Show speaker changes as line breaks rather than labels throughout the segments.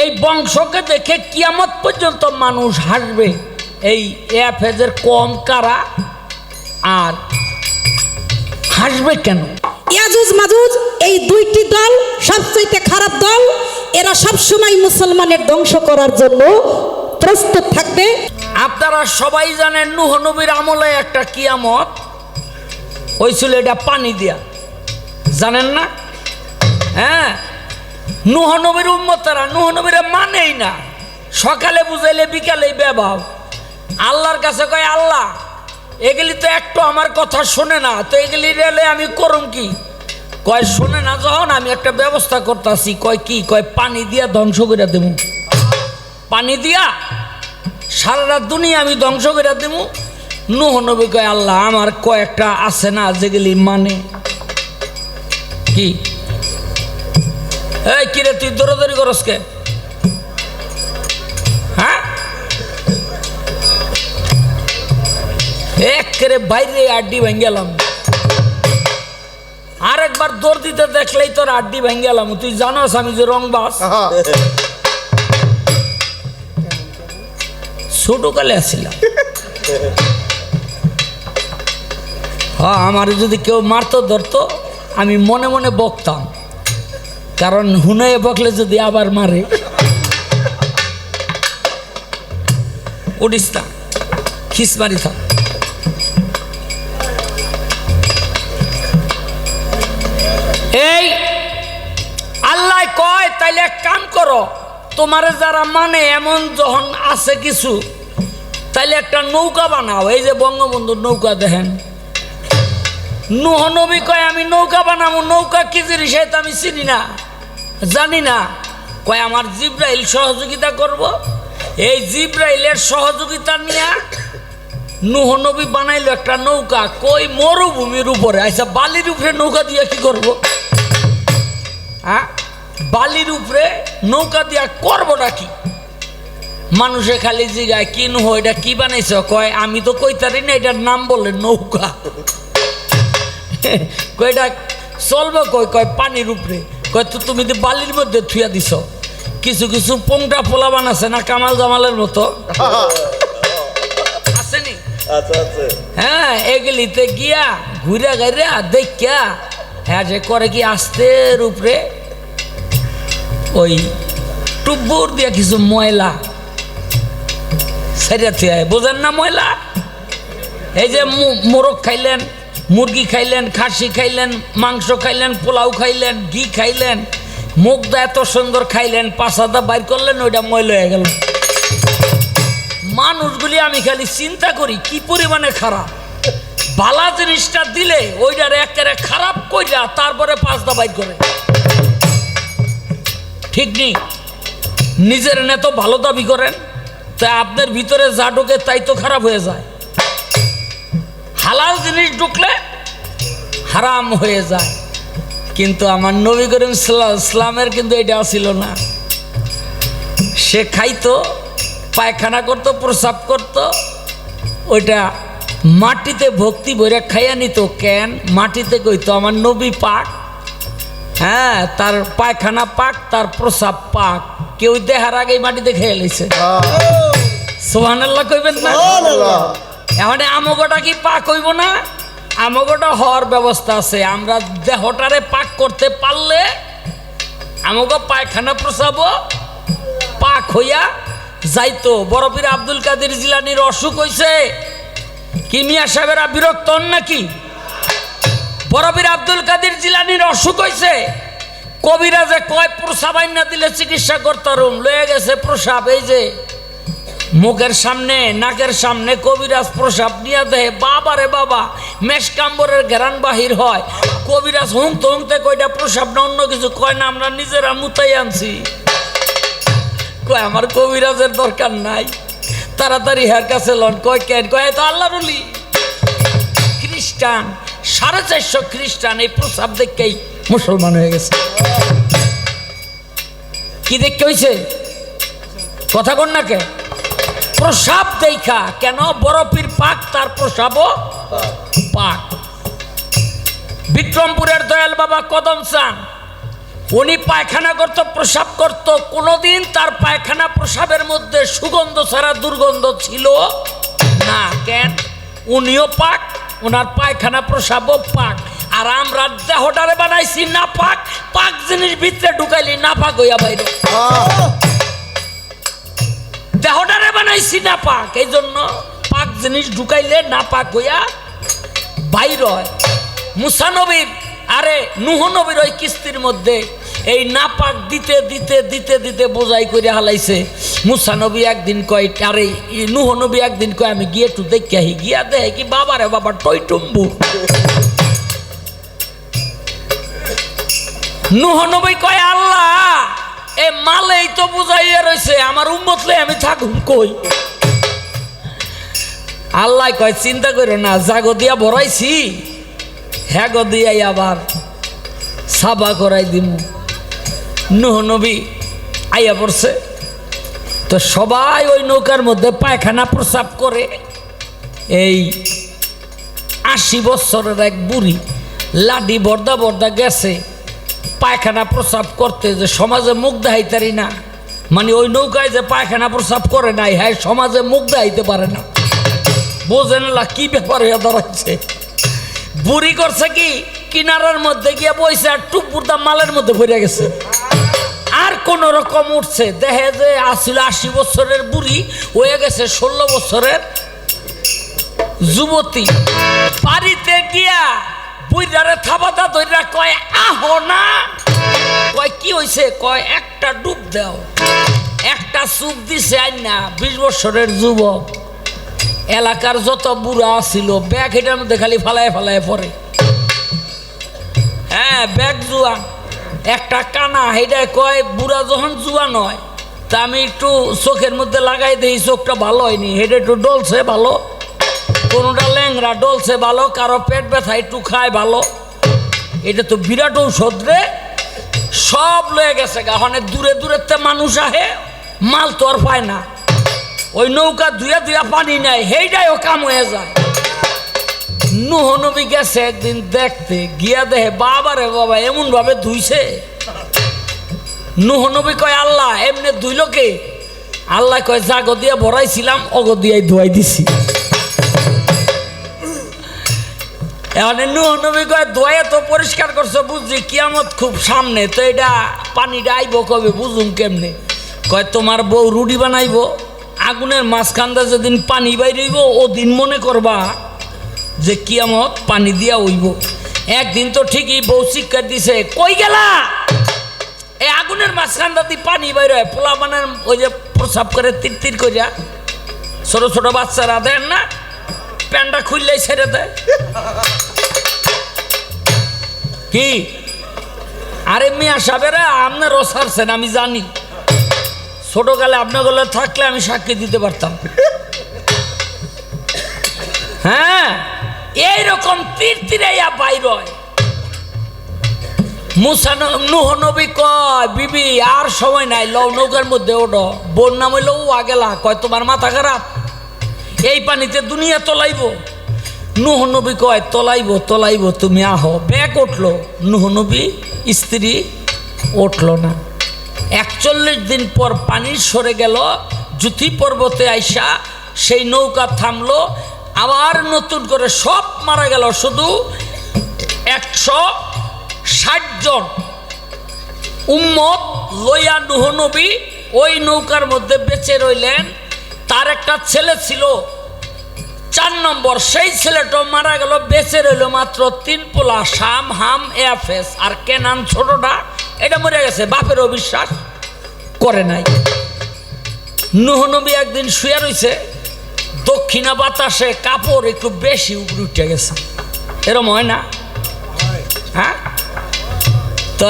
এই বংশকে দেখে কিয়ামত পর্যন্ত মানুষ হাসবে। এই এফেজের কম কারা আর হাসবে কেন?
ইয়াজুজ মাজুজ এই দুইটি দল সবচেয়ে খারাপ দল এরা সবসময় মুসলমানের ধ্বংস করার জন্য প্রস্তুত থাকবে।
আপনারা সবাই জানেন নুহ নবীর আমলে একটা কিয়ামত হয়েছিল এটা পানি দিয়া। জানেন না? হ্যাঁ? নুহ নবীর উম্মতারা, নুহ নবীরা মানেই না। সকালে বুঝাইলে বিকালে ব্যবহার আল্লাহর কাছে কয়, আল্লাহ, এগুলি তো একটু আমার কথা শোনে না, তো এগুলি রেলে আমি করুম কি? কয়, শোনে না যখন, আমি একটা ব্যবস্থা করতেছি। কয়, কি? কয়, পানি দিয়া ধ্বংস করে দেবো পানি দিয়া? সারা রাত দুনিয়া আমি ধ্বংস করে দেবো নুহ নবী কয়, আল্লাহ, আমার কয়েকটা আছে না, যেগুলি মানে? কি? এই কিরে তুই দৌড়াদৌড়ি করস কে? হ্যাঁ? একেরে বাইরে আড্ডি ভেঙে গেলাম। আর একবার দৌড় দিতে দেখলেই তোর আড্ডি ভেঙে গেলাম। তুই জানাস আমি যে রং বাস। ছোটকালে আসছিলাম হ্যাঁ আমার যদি কেউ মারতো ধরতো আমি মনে মনে বকতাম। কারণ হুনয়ে বকলে যদি আবার মারে উঠিস না খিস মারি থাক। এই, আল্লাহ কয়, তাইলে এক কাম করো, তোমারে যারা মানে এমন যখন আছে কিছু, তাইলে একটা নৌকা বানাও। এই যে বঙ্গবন্ধুর নৌকা দেখেন। নুহ নবী কয়, আমি নৌকা বানাবো নৌকা কি জিনিস আমি চিনি না। জানি না। কয়, আমার জিব্রাইল সহযোগিতা করব? এই জিব্রাইলের সহযোগিতা নিয়ে নুহ নবী বানাইলো একটা নৌকা। কই, মরুভূমির উপরে। আচ্ছা বালির উপরে নৌকা দিয়ে কি করব? হ্যাঁ? বালির উপরে নৌকা দিয়া করবোটা কি? মানুষে খালি জিগায়, কি নুহ, এটা কি বানাইছ? কয়, আমি তো কইতারি না, এটার নাম বলে নৌকা। কয়টা চলবে কয় কয়, পানির উপরে। কয় তো তুমি তো বালির মধ্যে থুয়া দিছ কিছু কিছু পোংটা পোলাবান আছে না কামাল জামালের মতো? আসেনি
আচ্ছা আচ্ছা
হ্যাঁ এগুলিতে গিয়া ঘুরে গাইরা দেখা হ্যাঁ যে করে কি আস্তের উপরে ওই টুব্বুর দিয়া কিছু ময়লা সেটা থুয়া বোঝেন না ময়লা? এই যে মু- মোরগ খাইলেন মুরগি খাইলেন, খাসি খাইলেন, মাংস খাইলেন, পোলাও খাইলেন, ঘি খাইলেন মুখটা এত সুন্দর খাইলেন পাশাদা বাইর করলেন, ওইটা ময়লা হয়ে গেল। মানুষগুলি আমি খালি চিন্তা করি, কি পরিমাণে খারাপ? বালা জিনিসটা দিলে ওইটার একেবারে খারাপ কইরা তারপরে পাঁচটা বাইর করে। ঠিক নেই নিজের এত ভালো দাবি করেন, তা আপনার ভিতরে যা ঢোকে তাই তো খারাপ হয়ে যায়। হালাল জিনিস ঢুকলে হারাম হয়ে যায়। কিন্তু আমার নবী করিম ইসলামের কিন্তু এটা ছিল না। সে খাইতো পায়খানা করতো প্রসাব করতো ওইটা মাটিতে ভক্তি ভরে খাইয়া নিত। কেন? মাটিতে কইতো আমার নবী পাক হ্যাঁ তার পায়খানা পাক তার প্রসাব পাক। কেউ দেহার আগেই মাটিতে খেয়ে লাইছে। সোহান আল্লাহ কইবেন না? এখন আমগোটা কি পাক হইব না? আমগোটা হওয়ার ব্যবস্থা আছে। আমরা দেহটারে পাক করতে পারলে আমগো পায়খানা প্রসাব পাক হইয়া যাইতো। বরফির আব্দুল কাদের জিলানির অসুখ হইছে। কি মিয়া সাহেবেরা বিরক্ত হন নাকি? বরফির আব্দুল কাদের জিলানির অসুখ হইছে। কবিরাজে কয় প্রসাব আইন না দিলে চিকিৎসা করতারুম লয়ে গেছে প্রসাব, এই যে মুখের সামনে, নাকের সামনে কবিরাজ প্রসাব নিয়ে দেয় বাবা রে বাবা, মেষ কাম্বরের ঘেরান বাহির হয়। কবিরাজ হুংতে হুংতে কয়টা প্রসাব না, অন্য কিছু কয় না, আমরা নিজেরা মুতাই আনছি। কয়, আমার কবিরাজের দরকার নাই। তাড়াতাড়ি হের কাছে লন, কয়, কেন? কয় তো আল্লাহ রুলি খ্রিস্টান, সাড়ে চারশো খ্রিস্টান এই প্রসাব দেখেই মুসলমান হয়ে গেছে। কি দেখতে হয়েছে কথা কন না কে? প্রসাব দেখা। কেন? বরফির পাক, তার প্রসাবও পাক। বিক্রমপুরের দয়াল বাবা কদম চান। উনি পায়খানা করত, প্রসাব করত। কোনোদিন তার পায়খানা প্রসাবের মধ্যে সুগন্ধ ছাড়া দুর্গন্ধ ছিল না। কেন? উনিও পাক ওনার পায়খানা প্রসাবও পাক। আর আমরা দেহটারে বানাইছি না পাক পাক জিনিস ভিতরে ঢুকাইলি না পাক হইয়া বাইরে। দেহটারে বানাইছি না পাক এই জন্য পাক জিনিস ঢুকাইলে না পাক হইয়া বাইর হয়। মুসানবীর আরে নুহ নবীর ওই কিস্তির মধ্যে এই নাপাক দিতে দিতে দিতে দিতে বোঝাই করে হালাইছে। মুসানবী একদিন কয়, আরে ই নুহ নবী একদিন কয়, আমি গিয়ে একটু দেখে আহি, গিয়া দেখে কি বাবা রে বাবা টই টুম্বু। নুহ নবী কয়, আল্লাহ এ মালেই তো বুঝাইয়া রয়েছে আমার উম্মতলে আমি থাকুম কই? আল্লাহ কয়, চিন্তা করো না, জাগো দিয়া ভরাইছি হ্যাঁ দিয়াই আবার সাবা করাই দিম। নুহ নবী আইয়া পড়ছে। তো সবাই ওই নৌকার মধ্যে পায়খানা প্রসাব করে। এই আশি বছরের এক বুড়ি লাডি বর্দা বর্দা গেছে। পায়খানা প্রসাব করতে যে সমাজে মুখ দেখাইতারি না। মানে ওই নৌকায় যে পায়খানা প্রসাব করে নাই হ্যাঁ সমাজে মুখ দেখাইতে পারে না। বোঝেন না কি ব্যাপার হয়ে দাঁড়াচ্ছে বুড়ি করছে কি, কিনারার মধ্যে গিয়ে বইছে আর টুপুরদা মালের মধ্যে ভরে গেছে। আর কোন রকম উঠছে, দেখে যে আসছিল আশি বছরের বুড়ি হয়ে গেছে ষোলো বছরের যুবতী। বাড়িতে গিয়া বুইরারে থাবাতা ধইরা কয়, আহো না। কয়, কি কয়, একটা ডুব দাও। একটা চুপ দিছে আই না বিশ বছরের যুবক। এলাকার যত বুড়া ছিল ব্যাগ এটার মধ্যে খালি ফালায় ফালায় পড়ে। হ্যাঁ ব্যাগ জুয়া। একটা কানা হেটা কয়, বুড়া যখন জুয়া নয়, তা আমি একটু চোখের মধ্যে লাগাই দিই, চোখটা ভালো হয়নি। হেটা একটু ডলছে ভালো। কোনোটা ল্যাংরা ডলছে ভালো, কারও পেট ব্যথা একটু খায় ভালো। এটা তো বিরাট ঔষধ রে। সব লয়ে গেছে গা অনেক দূরে দূরের তে মানুষ আহে, মাল তো আর পায় না। ওই নৌকা ধুয়া ধুয়া পানি নেয়, সেইটাই ও কাম হয়ে যায়। নুহ নবী গেছে একদিন দেখতে, গিয়া দেখে বাবা রে বাবা এমন ভাবে ধুইছে। নুহ নবী কয়, আল্লাহ, এমনি ধুইল কে? আল্লাহ কয়, জাগ দিয়া ভরাইছিলাম অগ দিয়াই ধুয়াই দিছি। নুহ কয় তো পরিষ্কার করছ কিয়ামত খুব সামনে, তো এটা পানিটা আইব কবে, বুঝুম কয়, তোমার বানাইব, আগুনের মাঝখানটা যেদিন পানি ও দিন মনে করবা যে কিয়ামত পানি দিয়া উইব একদিন তো ঠিকই বউ শিক্ষা দিছে, কই গেলা? এই আগুনের মাঝখানটা দিয়ে পানি বাইর হয়, পোলা বানের ওই যে প্রসাব করে তির তির করিয়া ছোট ছোট বাচ্চারা দেন না? প্যান্টটা খুললেই ছেড়ে দেয়। কি? আরে মিয়া সাহেবেরা আপনার রসারছেন আমি জানি। ছোটকালে আপনার গলে থাকলে আমি সাক্ষী দিতে পারতাম। হ্যাঁ এইরকম তীর তীরাইয়া বাইর হয় মুসা নুহ নবী কয়, বিবি, আর সময় নাই, লও নৌকার মধ্যে ওঠো। বোন নাম হইল আগেলা কয়, তোমার মাথা খারাপ? এই পানিতে দুনিয়া তলাইব। নুহ নবী কয়, তলাইব তলাইব, তুমি আহো। ব্যাগ উঠল। নুহ নবী, স্ত্রী উঠল না। একচল্লিশ দিন পর পানি সরে গেল জুথি পর্বতে আইসা সেই নৌকা থামলো, আবার নতুন করে সব মারা গেল, শুধু একশো ষাট জন। উম্মত লইয়া নুহ নবী ওই নৌকার মধ্যে বেঁচে রইলেন। তার একটা ছেলে ছিল। চার নম্বর, সেই ছেলেটা মারা গেল, বেঁচে রইল মাত্র তিন পোলা শাম, হাম এফেস আর কেনান ছোটটা? এটা মরে গেছে, বাপের অবিশ্বাস করে নাই। নুহ নবী একদিন শুয়ে রইছে, দক্ষিণা বাতাসে কাপড় একটু বেশি উপরে উঠে গেছে। এরম হয় না? হ্যাঁ? তো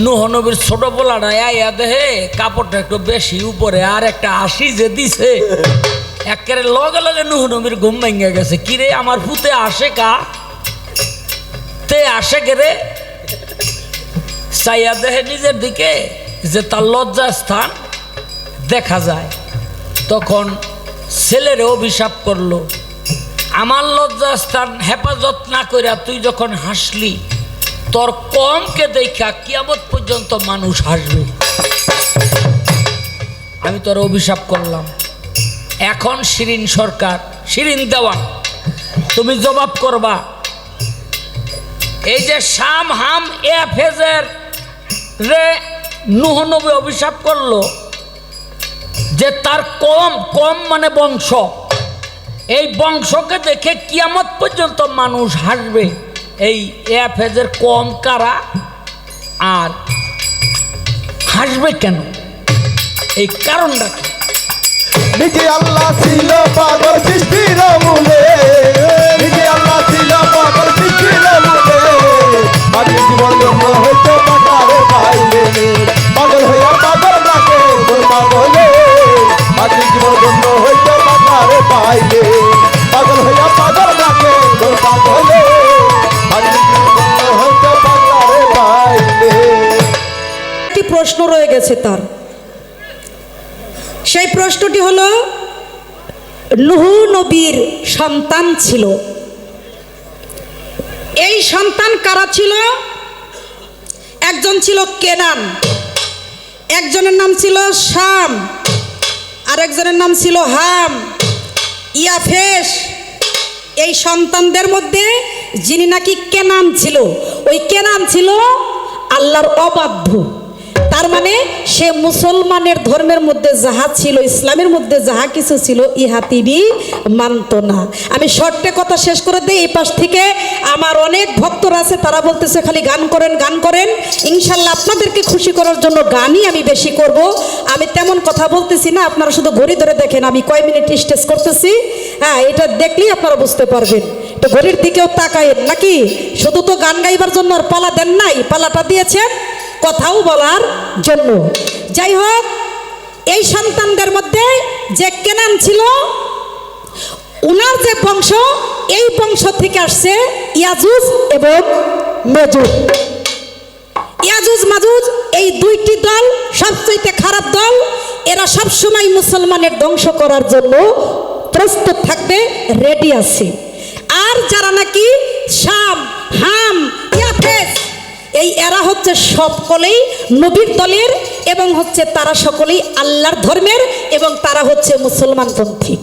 নুহনবীর ছোট পোলাটা আইয়া দেহে কাপড়টা একটু বেশি উপরে, আর একটা হাসি যে দিছে, একেবারে লগে লগে নুহনবীর ঘুম ভেঙে গেছে। কিরে আমার পুতে আসে কা? তে আসে কে রে? চাইয়া দেহে নিজের দিকে যে তার লজ্জা স্থান দেখা যায়। তখন ছেলেরে অভিশাপ করল, আমার লজ্জা স্থান হেফাজত না কইরা তুই যখন হাসলি তোর কমকে দেখা কিয়ামত পর্যন্ত মানুষ হাসবে। আমি তোর অভিশাপ করলাম। এখন শিরিন সরকার, শিরিন দেওয়ান, তুমি জবাব করবা। এই যে শাম হাম এ ফেজের রে নুহ নবী অভিশাপ করল যে তার কম কম মানে বংশ। এই বংশকে দেখে কিয়ামত পর্যন্ত মানুষ হাসবে। এই এফেজের কম কারা আর হাসবে কেন? এই কারণটা কি?
নিজে আল্লাহ ছিল পাগল সৃষ্টির মূলে নিজে
সেই প্রশ্নটি হলো, নুহু নবীর সন্তান ছিল। এই সন্তান কারা ছিল? একজন ছিল কেনান, একজনের নাম ছিল শাম আর একজনের নাম ছিল হাম ইয়াফেস এই সন্তানদের মধ্যে যিনি নাকি কেনান ছিল, ওই কেনান ছিল আল্লাহর অবাধ্য। তার মানে সে মুসলমানের ধর্মের মধ্যে যাহা ছিল, ইসলামের মধ্যে যাহা কিছু ছিল, ইহা তিনি মানত না। আমি শর্টে কথা শেষ করে দিই, এই পাশ থেকে আমার অনেক ভক্তরা আছে, তারা বলতেছে, খালি গান করেন গান করেন। ইনশাল্লাহ আপনাদেরকে খুশি করার জন্য গানই আমি বেশি করব। আমি তেমন কথা বলতেছি না, আপনারা শুধু ঘড়ি ধরে দেখেন, আমি কয় মিনিট স্টেজ করতেছি। হ্যাঁ এটা দেখলেই আপনারা বুঝতে পারবেন। তো ঘড়ির দিকেও তাকায়েন, নাকি? শুধু তো গান গাইবার জন্য আর পালা দেন নাই, পালাটা দিয়েছেন। কথাও বলার জন্য। যাই হোক এই সন্তানদের মধ্যে যে কেনান ছিল, উনার যে বংশ, এই বংশ থেকে আসছে ইয়াজুজ এবং মেজুজ ইয়াজুজ, মাজুজ এই দুইটি দল সবচেয়ে খারাপ দল। এরা সবসময় মুসলমানের ধ্বংস করার জন্য প্রস্তুত থাকতে রেডি আছে। আর যারা নাকি শাম, হাম, ইয়াফেস এই এরা হচ্ছে সকলেই নবীর দলের এবং হচ্ছে তারা সকলেই আল্লাহর ধর্মের এবং তারা হচ্ছে মুসলমানপন্থী।